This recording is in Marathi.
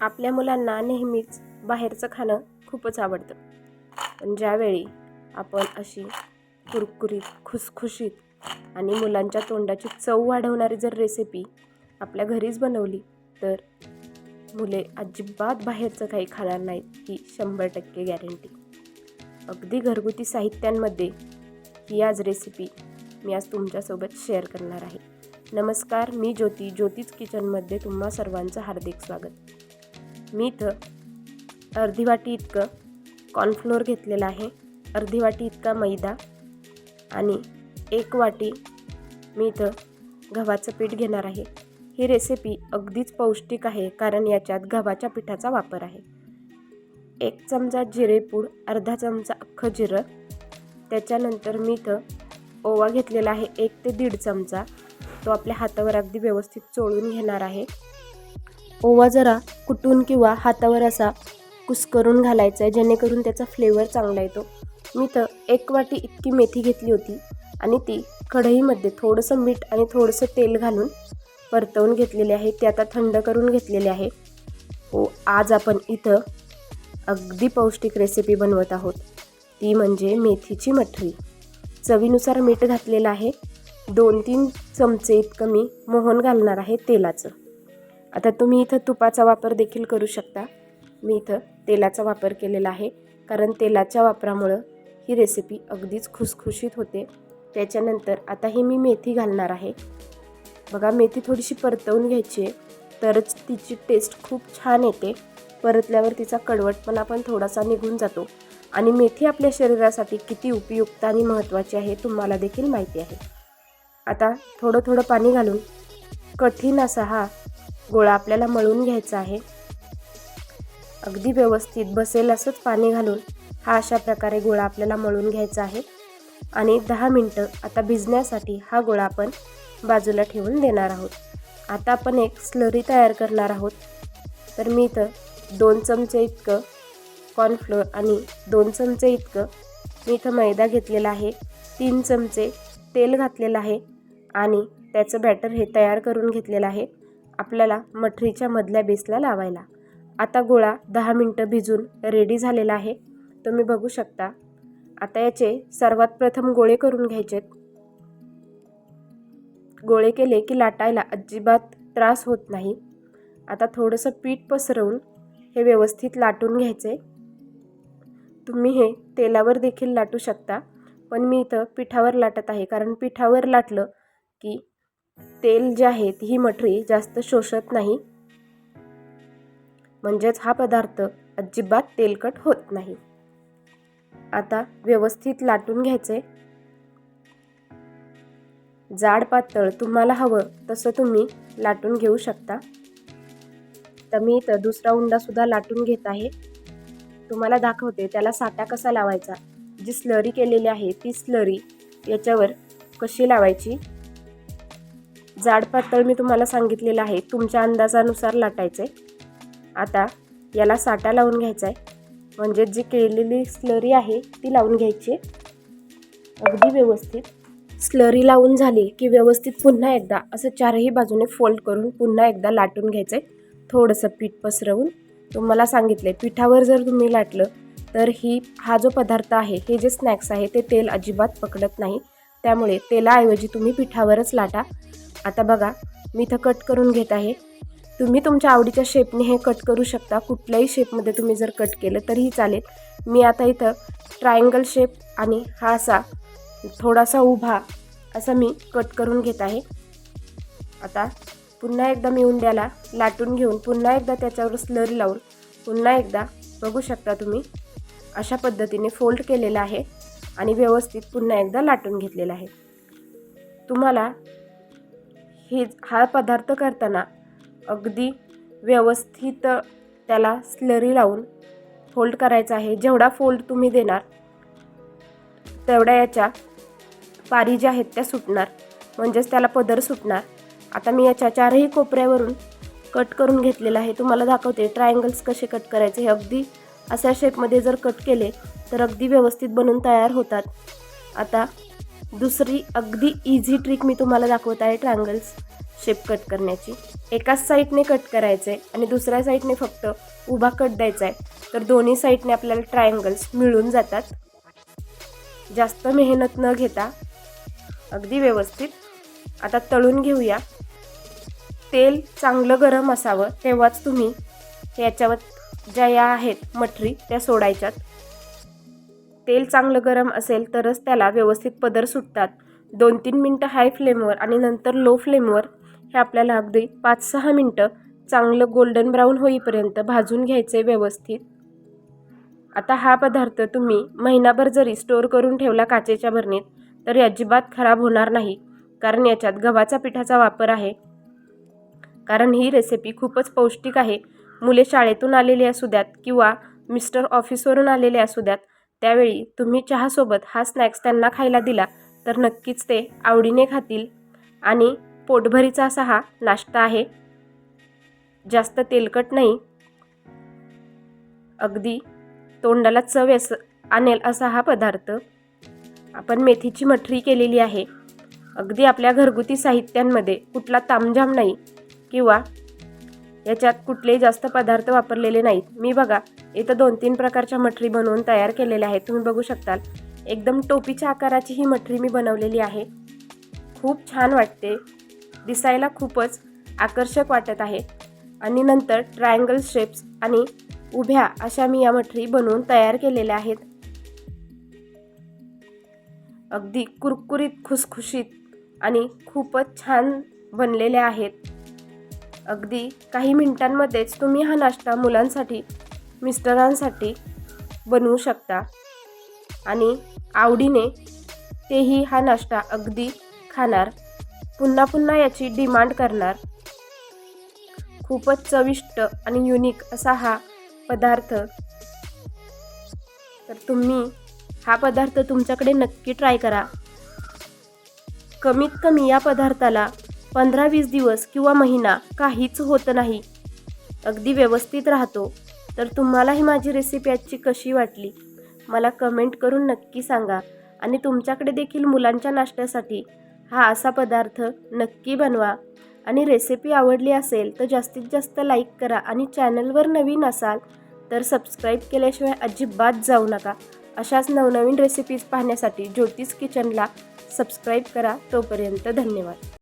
आपल्या मुलांना नेहमीच बाहेरचं खाणं खूपच आवडतं. पण ज्यावेळी आपण अशी कुरकुरीत खुसखुशीत आणि मुलांच्या तोंडाची चव वाढवणारी जर रेसिपी आपल्या घरीच बनवली तर मुले अजिबात बाहेरचं काही खाणार नाहीत ही शंभर टक्के गॅरंटी अगदी घरगुती साहित्यांमध्ये ही आज रेसिपी मी आज तुमच्यासोबत शेअर करणार आहे. नमस्कार मी ज्योती ज्योतीच किचनमध्ये तुम्हा सर्वांचं हार्दिक स्वागत. मी इथं अर्धी वाटी इतकं कॉर्नफ्लोअर घेतलेलं आहे. अर्धी वाटी इतका मैदा आणि एक वाटी मी इथं गव्हाचं पीठ घेणार आहे. ही रेसिपी अगदीच पौष्टिक आहे कारण याच्यात गव्हाच्या पिठाचा वापर आहे. एक चमचा जिरेपूड अर्धा चमचा अख्खं जिरं. त्याच्यानंतर मी इथं ओवा घेतलेला आहे एक ते दीड चमचा. तो आपल्या हातावर अगदी व्यवस्थित चोळून घेणार आहे. ओवा जरा कुटून किंवा हातावर असा कुस्करून घालायचा आहे जेणेकरून त्याचा फ्लेवर चांगला येतो. मी तर एक वाटी इतकी मेथी घेतली होती आणि ती कढईमध्ये थोडंसं मीठ आणि थोडंसं तेल घालून परतवून घेतलेले आहे. ते आता थंड करून घेतलेले आहे. हो आज आपण इथं अगदी पौष्टिक रेसिपी बनवत आहोत. ती म्हणजे मेथीची मठरी. चवीनुसार मीठ घातलेलं आहे. दोन तीन चमचे इतकं मी मोहन घालणार आहे तेलाचं. आता तुम्ही इथं तुपाचा वापर देखील करू शकता. मी इथं तेलाचा वापर केलेला आहे. कारण तेलाच्या वापरामुळं ही रेसिपी अगदीच खुसखुशीत होते. त्याच्यानंतर आता ही मी मेथी घालणार आहे. बघा मेथी थोडीशी परतवून घ्यायची आहे. तरच तिची टेस्ट खूप छान येते. परतल्यावर तिचा कडवटपणा पण थोडासा निघून जातो. आणि मेथी आपल्या शरीरासाठी किती उपयुक्त आणि महत्त्वाची आहे तुम्हाला देखील माहिती आहे. आता थोडं थोडं पाणी घालून कठीण असा हा गोळा आपल्याला मळून घ्यायचा आहे. अगदी व्यवस्थित बसेल असंच पाणी घालून हा अशा प्रकारे गोळा आपल्याला मळून घ्यायचा आहे. आणि दहा मिनटं आता भिजण्यासाठी हा गोळा आपण बाजूला ठेवून देणार आहोत. आता आपण एक स्लरी तयार करणार आहोत. तर मी इथं दोन चमचे इतकं कॉर्नफ्लोअर आणि दोन चमचे इतकं मी इथं मैदा घेतलेला आहे. तीन चमचे तेल घातलेलं आहे आणि त्याचं बॅटर हे तयार करून घेतलेलं आहे. आपल्याला मठरीच्या मधल्या बेसला लावायला. आता गोळा दहा मिनटं भिजून रेडी झालेला आहे. तुम्ही बघू शकता. आता याचे सर्वात प्रथम गोळे करून घ्यायचेत. गोळे केले की लाटायला अजिबात त्रास होत नाही. आता थोडंसं पीठ पसरवून हे व्यवस्थित लाटून घ्यायचे. तुम्ही हे तेलावर देखील लाटू शकता. पण मी इथं पिठावर लाटत आहे. कारण पिठावर लाटलं की तेल जे आहे ही मठरी जास्त शोषत नाही. म्हणजेच हा पदार्थ अजिबात तेलकट होत नाही. आता व्यवस्थित लाटून घ्यायचे. जाड पातळ तुम्हाला हवं तसं तुम्ही लाटून घेऊ शकता. तर मी इथं दुसरा उंडासुद्धा लाटून घेत आहे. तुम्हाला दाखवते त्याला साठा कसा लावायचा? जी स्लरी केलेली आहे ती स्लरी याच्यावर कशी लावायची? जाड पातळ मी तुम्हाला सांगितलेलं आहे. तुमच्या अंदाजानुसार लाटायचं आहे आता याला साठा लावून घ्यायचा आहे म्हणजे जी केलेली स्लरी आहे ती लावून घ्यायची अगदी व्यवस्थित. स्लरी लावून झाली की व्यवस्थित पुन्हा एकदा असं चारही बाजूने फोल्ड करून पुन्हा एकदा लाटून घ्यायचं आहे थोडंसं पीठ पसरवून. तुम्हाला सांगितलं आहे पिठावर जर तुम्ही लाटलं तर ही हा जो पदार्थ आहे हे जे स्नॅक्स आहे ते तेल अजिबात पकडत नाही. त्यामुळे तेलाऐवजी तुम्ही पिठावरच लाटा. आता बघा मी इथं कट करून घेत आहे. तुम्ही तुमच्या आवडीच्या शेपने हे कट करू शकता. कुठल्याही शेपमध्ये तुम्ही जर कट केलं तरीही चालेल. मी आता इथं ट्रायंगल शेप आणि हा असा थोडासा उभा असा मी कट करून घेत आहे. आता पुन्हा एकदा मी उंड्याला लाटून घेऊन पुन्हा एकदा त्याच्यावर स्लरी लावून पुन्हा एकदा बघू शकता तुम्ही अशा पद्धतीने फोल्ड केलेला आहे आणि व्यवस्थित पुन्हा एकदा लाटून घेतलेला आहे. तुम्हाला हे हा पदार्थ करताना अगदी व्यवस्थित त्याला स्लरी लावून फोल्ड करायचा आहे. जेवढा फोल्ड तुम्ही देणार तेवढ्या याच्या पारी ज्या आहेत त्या सुटणार. म्हणजेच त्याला पदर सुटणार. आता मी याच्या चारही कोपऱ्यावरून कट करून घेतलेलं आहे. तुम्हाला दाखवते ट्रायंगल्स कसे कट करायचे. हे अगदी अशा शेपमध्ये जर कट केले तर अगदी व्यवस्थित बनून तयार होतात. आता दुसरी अगदी इझी ट्रिक मी तुम्हाला दाखवत आहे ट्रायंगल्स शेप कट करण्याची. एकाच साईडने कट करायचं आहे आणि दुसऱ्या साईडने फक्त उभा कट द्यायचा आहे तर दोन्ही साईडने आपल्याला ट्रायंगल्स मिळून जातात. जास्त मेहनत न घेता अगदी व्यवस्थित. आता तळून घेऊया. तेल चांगलं गरम असावं तेव्हाच तुम्ही याच्यावर ज्या या आहेत मठरी त्या सोडायच्यात. तेल चांगलं गरम असेल तरच त्याला व्यवस्थित पदर सुटतात. दोन तीन मिनटं हाय फ्लेमवर आणि नंतर लो फ्लेमवर हे आपल्याला अगदी पाच सहा मिनटं चांगलं गोल्डन ब्राऊन होईपर्यंत भाजून घ्यायचे व्यवस्थित. आता हा पदार्थ तुम्ही महिनाभर जरी स्टोअर करून ठेवला काचेच्या भरणीत तरी अजिबात खराब होणार नाही कारण याच्यात गव्हाचा पिठाचा वापर आहे. कारण ही रेसिपी खूपच पौष्टिक आहे. मुले शाळेतून आलेली असू द्यात किंवा मिस्टर ऑफिसवरून आलेले असू द्यात त्यावेळी तुम्ही चहासोबत हा स्नॅक्स त्यांना खायला दिला तर नक्कीच ते आवडीने खातील. आणि पोटभरीचा असा हा नाश्ता आहे. जास्त तेलकट नाही. अगदी तोंडाला चव अस आणेल असा हा पदार्थ. आपण मेथीची मठरी केलेली आहे. अगदी आपल्या घरगुती साहित्यांमध्ये कुठला तामझाम नाही किंवा याच्यात कुठलेही जास्त पदार्थ वापरलेले नाहीत. मी बघा इथं दोन तीन प्रकारच्या मठरी बनवून तयार केलेल्या आहेत. तुम्ही बघू शकताल. एकदम टोपीच्या आकाराची ही मठरी मी बनवलेली आहे. खूप छान वाटते. दिसायला खूपच आकर्षक वाटत आहे. आणि नंतर ट्रायंगल शेप्स आणि उभ्या अशा मी या मठरी बनवून तयार केलेल्या आहेत. अगदी कुरकुरीत खुसखुशीत आणि खूपच छान बनलेल्या आहेत. अगदी काही मिनिटांमध्येच तुम्ही हा नाश्ता मुलांसाठी मिस्टरांसाठी बनवू शकता. आणि आवडीने तेही हा नाश्ता अगदी खाणार पुन्हा पुन्हा याची डिमांड करणार. खूपच चविष्ट आणि युनिक असा हा पदार्थ. तर तुम्ही हा पदार्थ तुमच्याकडे नक्की ट्राय करा. कमीत कमी या पदार्थाला पंधरा वीस दिवस किंवा महिना काहीच होत नाही. अगदी व्यवस्थित राहतो. तर तुम्हालाही माझी रेसिपी आजची कशी वाटली? मला कमेंट करून नक्की सांगा. आणि तुमच्याकडे देखील मुलांच्या नाश्त्यासाठी हा असा पदार्थ नक्की बनवा. आणि रेसिपी आवडली असेल तर जास्तीत जास्त लाईक करा आणि चॅनलवर नवीन असाल तर सबस्क्राईब केल्याशिवाय अजिबात जाऊ नका. अशाच नवनवीन रेसिपीज पाहण्यासाठी ज्योतिष किचनला सबस्क्राईब करा. तोपर्यंत धन्यवाद.